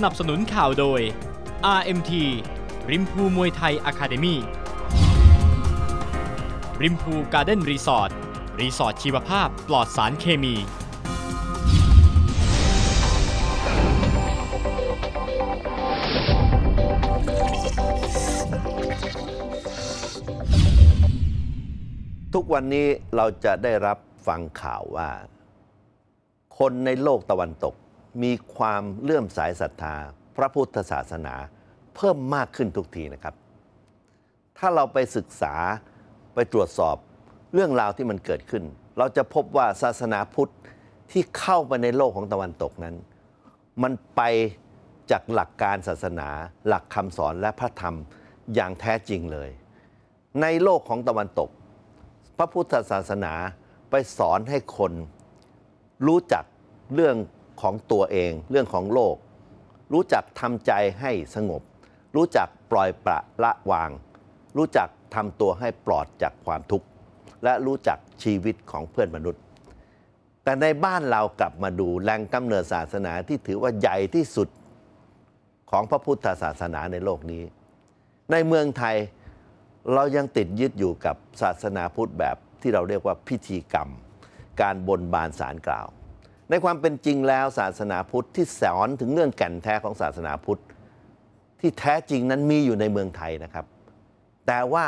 สนับสนุนข่าวโดย RMT ริมพูมวยไทยอะคาเดมีริมพูการ์เด้นรีสอร์ทรีสอร์ทชีวภาพปลอดสารเคมี ทุกวันนี้เราจะได้รับฟังข่าวว่า คนในโลกตะวันตก มีความเลื่อมสายศรัทธา พระพุทธศาสนาเพิ่มมากขึ้นทุกทีนะครับ ถ้าเราไปศึกษาไปตรวจสอบเรื่องราวที่มันเกิดขึ้น เราจะพบว่าศาสนาพุทธที่เข้าไปในโลกของตะวันตกนั้น มันไปจากหลักการศาสนา หลักคำสอนและพระธรรมอย่างแท้จริงเลย ในโลกของตะวันตก พระพุทธศาสนาไปสอนให้คนรู้จักเรื่อง ของตัวเอง เรื่องของโลก รู้จักทำใจให้สงบ รู้จักปล่อยประละวาง รู้จักทำตัวให้ปลอดจากความทุกข์ และรู้จักชีวิตของเพื่อนมนุษย์ แต่ในบ้านเรากลับมาดูแหล่งกำเนิดศาสนาที่ถือว่าใหญ่ที่สุดของพระพุทธศาสนาในโลกนี้ ในเมืองไทยเรายังติดยึดอยู่กับศาสนาพุทธแบบที่เราเรียกว่าพิธีกรรม การบนบานสารกล่าว ในความเป็นจริงแล้วศาสนาพุทธที่สอนถึงเรื่องแก่นแท้ของศาสนาพุทธ ที่แท้จริงนั้นมีอยู่ในเมืองไทยนะครับ แต่ว่า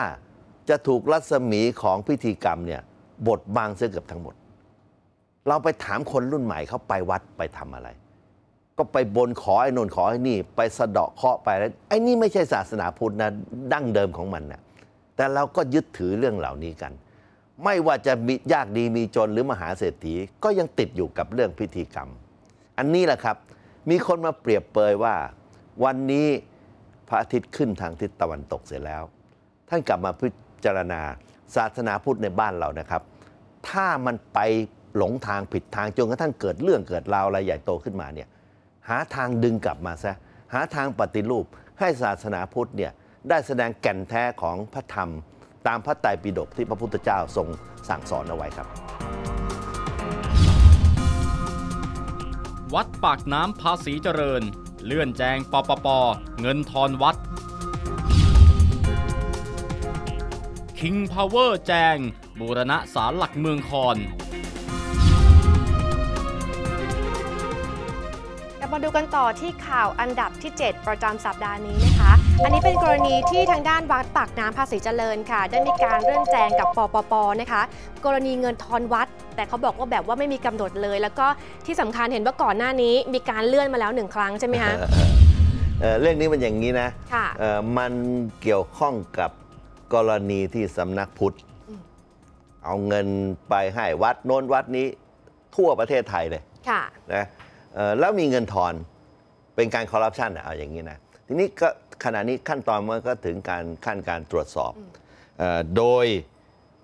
จะถูกรัศมีของพิธีกรรมเนี่ยบดบังเสียเกือบทั้งหมด เราไปถามคนรุ่นใหม่เขาไปวัดไปทำอะไร ก็ไปบนขอไอ้นนขอไอ้นี่ ไปสะเดาะเคาะไปแล้วไอ้นี่ไม่ใช่ศาสนาพุทธนะดั้งเดิมของมันนะแต่เราก็ยึดถือเรื่องเหล่านี้กัน ไม่ว่าจะมียากดีมีจนหรือมหาเศรษฐีก็ยังติดอยู่กับเรื่องพิธีกรรม อันนี้แหละครับ มีคนมาเปรียบเปยว่า วันนี้พระอาทิตย์ขึ้นทางทิศตะวันตกเสร็จแล้ว ท่านกลับมาพิจารณาศาสนาพุทธในบ้านเรานะครับ ถ้ามันไปหลงทางผิดทางจนกระทั่งเกิดเรื่องเกิดราวอะไรใหญ่โตขึ้นมาเนี่ยหาทางดึงกลับมาซะหาทางปฏิรูปให้ศาสนาพุทธเนี่ยได้แสดงแก่นแท้ของพระธรรม ตามพระไตรปิฎกที่พระพุทธเจ้าทรงสั่งสอนเอาไว้ครับ วัดปากน้ำภาษีเจริญ เลื่อนแจงปปป เงินทอนวัด King Power แจง บูรณะศาลหลักเมืองคอนกลับมาดูกันต่อที่ข่าวอันดับที่ 7 ประจำสัปดาห์นี้นะคะ อันนี้เป็นกรณีที่ทางด้านวัดปากน้ำภาษีเจริญค่ะ ได้มีการเลื่อนแจงกับปปปนะคะ กรณีเงินทอนวัด แต่เขาบอกว่าแบบว่าไม่มีกำหนดเลย แล้วก็ที่สำคัญเห็นว่าก่อนหน้านี้ มีการเลื่อนมาแล้วหนึ่งครั้งใช่ไหมคะเอ่อเรื่องนี้มันอย่างนี้นะค่ะ เอ่อมันเกี่ยวข้องกับกรณีที่สำนักพุทธ เอาเงินไปให้วัดโน้นวัดนี้ทั่วประเทศไทยเลย ค่ะ นะเอ่อแล้วมีเงินทอนเป็นการคอร์รัปชันอะเอาอย่างนี้นะ ทีนี้ก็ ขณะนี้ขั้นตอนมันก็ถึงการขั้นการตรวจสอบเออโดย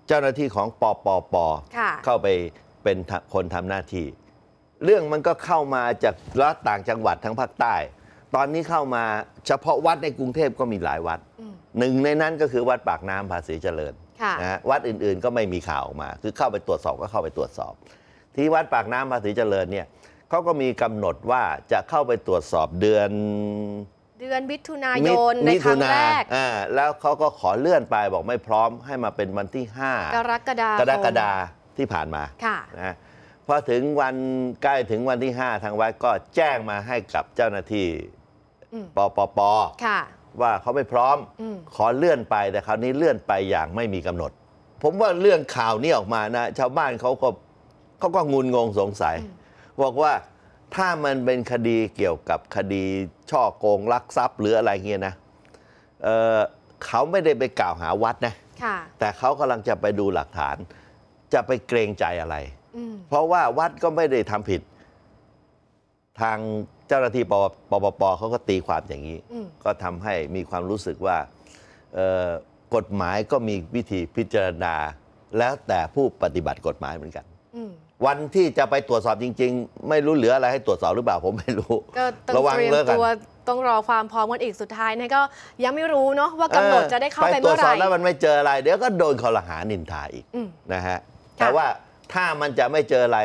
เจ้าหน้าที่ของปปปค่ะเข้าไปเป็นคนทำหน้าที่ เรื่องมันก็เข้ามาจากรัฐต่างจังหวัดทั้งภาคใต้ ตอนนี้เข้ามาเฉพาะวัดในกรุงเทพก็มีหลายวัดอืมหนึ่งในนั้นก็คือวัดปากน้ำภาษีเจริญค่ะนะฮะวัดอื่นๆก็ไม่มีข่าวออกมา คือเข้าไปตรวจสอบก็เข้าไปตรวจสอบ ที่วัดปากน้ำภาษีเจริญเนี่ยเขาก็มีกำหนดว่าจะเข้าไปตรวจสอบเดือน เดือนมิถุนายนในครั้งมิถุาแรกอ่าแล้วเขาก็ขอเลื่อนไปบอกไม่พร้อมให้มาเป็นวันที่ 5 กรกฎาคมกรกฎาที่ผ่านมาค่ะนะพอถึงวันใกล้ถึงวันที่ 5 ทางวัดก็แจ้งมาให้กับเจ้าหน้าที่อืมปปปค่ะว่าเขาไม่พร้อมอืมขอเลื่อนไปแต่คราวนี้เลื่อนไปอย่างไม่มีกำหนด ผมว่าเรื่องข่าวนี้ออกมานะ ชาวบ้านเขาก็เขาก็งุนงงสงสัย บอกว่า ถ้ามันเป็นคดีเกี่ยวกับคดีช่อโกงลักทรัพย์หรืออะไรเงี้ยนะเอ่อเขาไม่ได้ไปกล่าวหาวัดนะค่ะแต่เขากำลังจะไปดูหลักฐาน จะไปเกรงใจอะไรอืมเพราะว่าวัดก็ไม่ได้ทำผิด ทางเจ้าหน้าที่ปปปปเขาก็ตีความอย่างนี้อืมก็ทำให้มีความรู้สึกว่าเอ่อกฎหมายก็มีวิธีพิจารณา แล้วแต่ผู้ปฏิบัติกฎหมายเหมือนกันอืม วันที่จะไปตรวจสอบจริง ๆ ไม่รู้เหลืออะไรให้ตรวจสอบหรือเปล่าผมไม่รู้ ก็ต้องระวังเตรียมเลิกกัน ตัวต้องรอความพร้อมกันอีกสุดท้ายนะก็ยังไม่รู้เนาะว่ากำหนดจะได้เข้าไปตรเมื่วอจไหสอร่ บแล้วมันไม่เจออะไร เดี๋ยวก็โดนคอรหานินทาอีกอืมนะฮะค่ะแต่ว่าถ้ามันจะไม่เจออะไร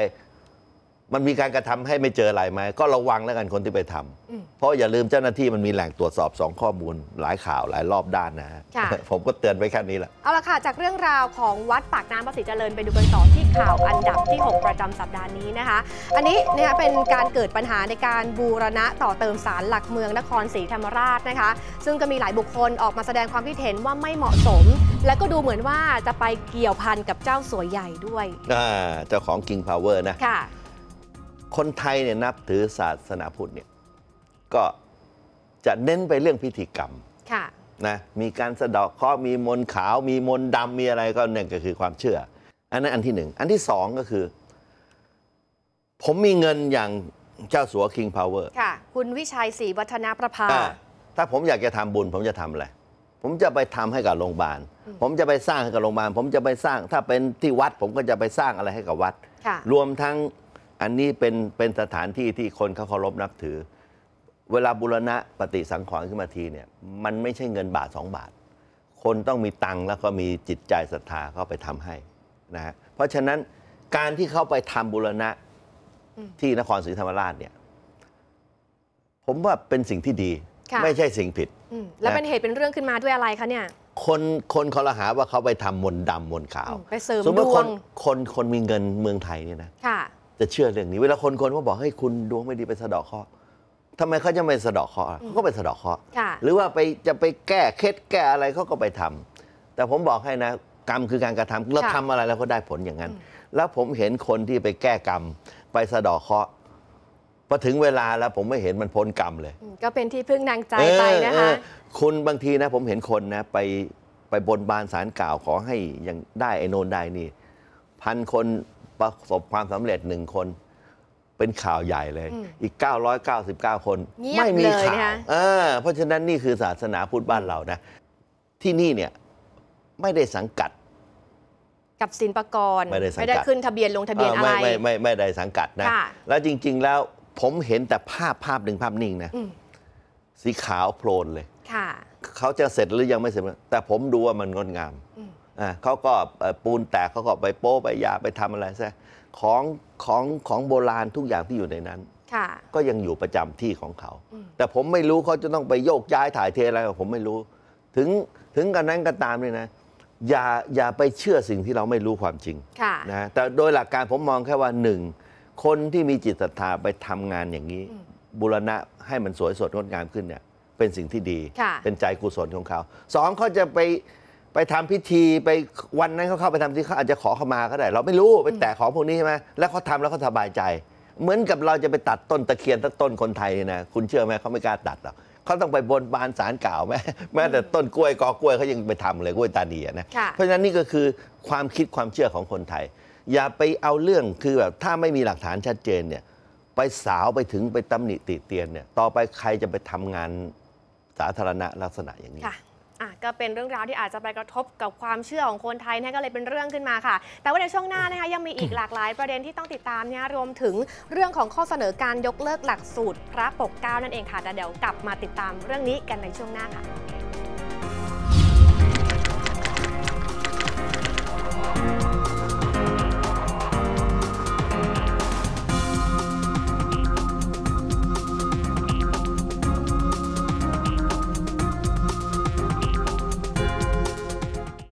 มันมีการกระทำให้ไม่เจออะไรไหมก็ระวังแล้วกันคนที่ไปทำอืมเพราะอย่าลืมเจ้าหน้าที่มันมีแหล่งตรวจสอบสองข้อมูลหลายข่าวหลายรอบด้านนะฮะค่ะผมก็เตือนไว้แค่นี้แหละเอาละค่ะ จากเรื่องราวของวัดปากน้ำภาษีเจริญไปดูกันต่อที่ข่าวอันดับที่ 6 ประจำสัปดาห์นี้นะคะ อันนี้นะคะเป็นการเกิดปัญหาในการบูรณะต่อเติมศาลหลักเมืองนครศรีธรรมราชนะคะ ซึ่งก็มีหลายบุคคลออกมาแสดงความคิดเห็นว่าไม่เหมาะสม และก็ดูเหมือนว่าจะไปเกี่ยวพันกับเจ้าสัวใหญ่ด้วยอ่าเจ้าของ King Power นะค่ะ คนไทยเนี่ยนับถือศาสนาพุทธเนี่ยก็จะเน้นไปเรื่องพิธีกรรมค่ะนะมีการสะเดาะเคราะห์มีมนต์ขาว มีมนต์ดำมีอะไรก็เนี่ยก็คือความเชื่อ อันนั้นอันที่หนึ่ง อันที่สองก็คือ ผมมีเงินอย่างเจ้าสัว King Power ค่ะ คุณวิชัยศรีวัฒนประภาอ่าถ้าผมอยากจะทำบุญ ผมจะทำอะไร ผมจะไปทำให้กับโรงพยาบาล ผมจะไปสร้างให้กับโรงพยาบาล ผมจะไปสร้าง ถ้าเป็นที่วัด ผมก็จะไปสร้างอะไรให้กับวัดค่ะรวมทั้ง อันนี้เป็นเป็นสถานที่ที่คนเขาเคารพนับถือ เวลาบุรณะปฏิสังขรณ์ขึ้นมาทีเนี่ยมันไม่ใช่เงินบาทสองบาท คนต้องมีตังค์แล้วก็มีจิตใจศรัทธาเข้าไปทำให้นะฮะเพราะฉะนั้นการที่เข้าไปทำบุรณะอืมที่นครศรีธรรมราชเนี่ยผมว่าเป็นสิ่งที่ดีค่ะไม่ใช่สิ่งผิดอืมแล้วเป็นเหตุเป็นเรื่องขึ้นมาด้วยอะไรคะเนี่ย คนคนเขาละหาว่าเขาไปทำมนต์ดำมนต์ขาวอืมไปเสริมสมมดติวคงนคนคนมีเงินเมืองไทยเนี่ยนะค่ะ จะเชื่อเรื่องนี้ เวลาคนคนเขาบอกให้ยคุณดวงไม่ดีไปสะเดาะเคราะห์ทำไมเขาจะไม่สะเดาะเคราะห์อะเขาก็ไปสะเดาะเคราะห์ค่ะหรือว่าไปจะไปแก้เคล็ดแก้อะไรเขาก็ไปทำแต่ผมบอกให้นะ กรรมคือการกระทำเราค่ะทำอะไรเราก็ได้ผลอย่างนั้นอืมแล้วผมเห็นคนที่ไปแก้กรรม ไปสะเดาะเคราะห์พอถึงเวลาแล้วผมไม่เห็นมันพ้นกรรมเลยอืมก็เป็นที่พึ่งนางใจไปนะคะเออเออคุณบางทีนะ ผมเห็นคนนะ ไปไปบนบานสารกล่าวขอให้ยังได้ไอ้โนนได้นี่พันคน ประสบความสำเร็จหนึ่งคน เป็นข่าวใหญ่เลยอืมอีก 999 คนเงียบไม่มีเลยข่านะวคะเออเพราะฉะนั้นนี่คือศาสนาพุทธบ้านเรานะ ที่นี่เนี่ยไม่ได้สังกัด กับสินปกรไม่ได้สังกัดไม่ได้ขึ้นทะเบียนลงทะเบียนเออะอไรไม่ไม่ไม่ไม่ได้สังกัดนะค่ะแล้วจริง ๆ แล้วผมเห็นแต่ภาพภาพหนึ่งภาพนิ่งนะอืมสีขาวโพลนเลย ค่ะ เขาจะเสร็จหรือยังไม่เสร็จ แต่ผมดูว่ามันงดงามอืมอ่า เขาก็เอ่อปูนแตกเขาก็ไปโป้ไปยาไปทำอะไรซะของของของโบราณทุกอย่างที่อยู่ในนั้นค่ะก็ยังอยู่ประจำที่ของเขาอืมแต่ผมไม่รู้เขาจะต้องไปโยกย้ายถ่ายเทอะไรผมไม่รู้ ถึงถึงกันนั้นก็ตามเลยนะ อย่าอย่าไปเชื่อสิ่งที่เราไม่รู้ความจริงค่ะนะแต่โดยหลักการผมมองแค่ว่าหนึ่งคนที่มีจิตศรัทธาไปทำงานอย่างนี้อืมบูรณะให้มันสวยสดงดงามขึ้นเนี่ยเป็นสิ่งที่ดีค่ะเป็นใจกุศลของเขาสองเขาจะไป ไปทำพิธีไปวันนั้นเขาเข้าไปทำพิธีเขาอาจจะขอเข้ามาก็ได้ เราไม่รู้ไปแตะของพวกนี้ใช่ไหมแล้วเขาทำแล้วเขาสบายใจ เหมือนกับเราจะไปตัดต้นตะเคียนสักต้นคนไทยเนี่ยนะคุณเชื่อไหมเขาไม่กล้าตัดหรอกเขาต้องไปบนบานสารกล่าวแม้แม้แต่ต้นกล้วยกอกล้วยเขายังไปทำเลยกล้วยตานีอะนะค่ะเพราะฉะนั้นนี่ก็คือความคิดความเชื่อของคนไทย อย่าไปเอาเรื่องคือแบบถ้าไม่มีหลักฐานชัดเจนเนี่ยไปสาวไปถึงไปตำหนิติเตียนเนี่ยต่อไปใครจะไปทำงานสาธารณะลักษณะอย่างนี้ค่ะอะ ก็เป็นเรื่องราวที่อาจจะไปกระทบกับความเชื่อของคนไทยนะก็เลยเป็นเรื่องขึ้นมาค่ะ แต่ว่าในช่วงหน้านะคะยังมีอีกหลากหลายประเด็นที่ต้องติดตามเนี่ยรวมถึงเรื่องของข้อเสนอการยกเลิกหลักสูตรพระปกเก้านั่นเองค่ะแต่เดี๋ยวกลับมาติดตามเรื่องนี้กันในช่วงหน้าค่ะ